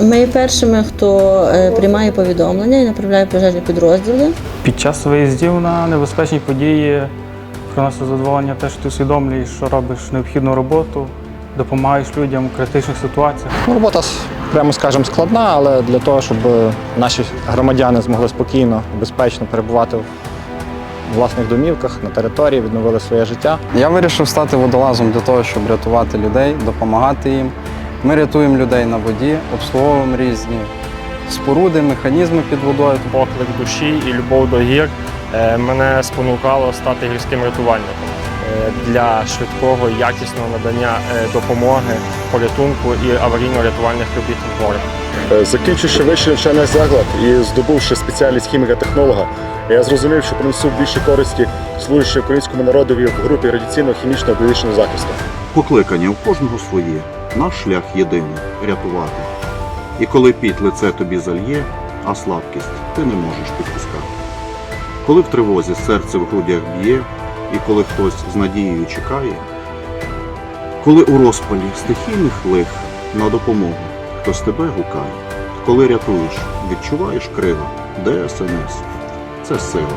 Ми першими, хто е, приймає повідомлення і направляє пожежні підрозділи. Під час виїздів на небезпечні події приносить задоволення те, що ти усвідомлюєш, що робиш необхідну роботу, допомагаєш людям у критичних ситуаціях. Ну, Робота, прямо скажемо, складна, але для того, щоб наші громадяни змогли спокійно, безпечно перебувати в власних домівках, на території, відновили своє життя. Я вирішив стати водолазом для того, щоб рятувати людей, допомагати їм. Ми рятуємо людей на воді, обслуговуємо різні споруди, механізми під водою. поклик душі і любов до гір е, мене спонукало стати гірським рятувальником е, для швидкого якісного надання е, допомоги, порятунку і аварійно-рятувальних робіт в горах. Закінчивши вищий навчальний заклад і здобувши спеціальність хіміка-технолога, я зрозумів, що принесу більше користі, служачи українському народові в групі радіаційного хімічного біологічного захисту. Покликання у кожного своє, наш шлях єдиний рятувати. І коли піт лице тобі зальє, а слабкість ти не можеш підпускати. Коли в тривозі серце в грудях б'є, і коли хтось з надією чекає, коли у розпалі стихійних лих на допомогу хтось тебе гукає, коли рятуєш, відчуваєш крила, ДСНС це сила.